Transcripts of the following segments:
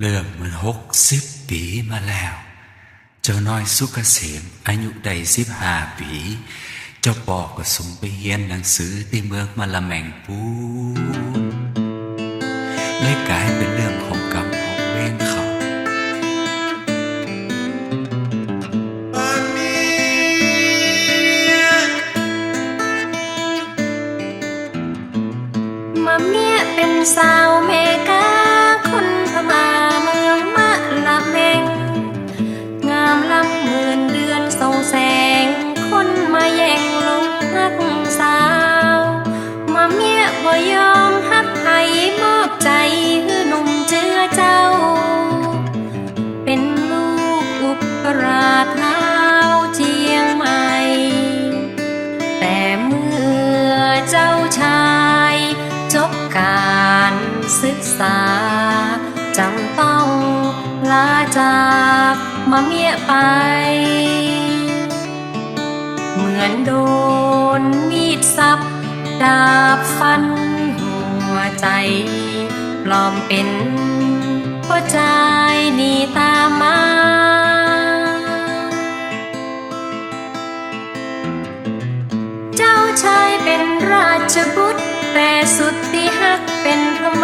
เรื่องมันหกสิบปีมาแล้ว เจ้าน้อยสุกเกษมอายุได้สิบห้าปี เจ้าปอก็ส่งไปเรียนหนังสือที่เมืองมาละแมงปูเลยกลายเป็นเรื่องของกรรมของเวรเขามาเมียเป็นสาว ส่องแสงคนมาแย่งลงฮักสาว มาเมียบ่ยอมฮักให้มอบใจคือหนุ่มเจือเจ้า เป็นลูกอุปราชเท้าเจียงใหม่ แต่เมื่อเจ้าชายจบการศึกษาจำต้องลาจากมาเมียไป โดนมีดสับ ดาบฟันหัวใจปลอมเป็นหัวใจหนีตามมา เจ้าชายเป็นราชบุตรแต่สุดที่ฮักเป็นพม่า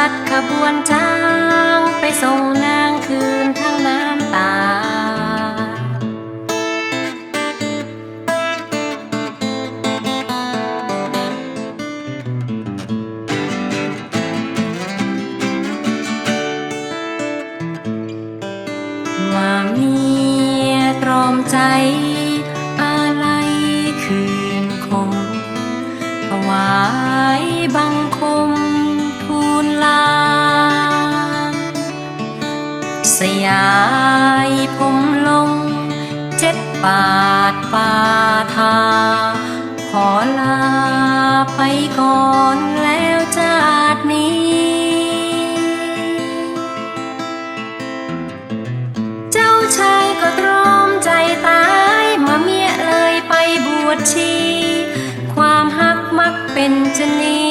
จัดขบวนจ้างไปส่งนางคืนทั้งน้ำตา ว่าเมียตรอมใจอะไรคืนคงถวายบังคม บาทปาทา ขอลาไปก่อนแล้วจาดนี้ เจ้าชายก็ตรอมใจตายมาเมียเลยไปบวชชี ความหักมักเป็นชะนี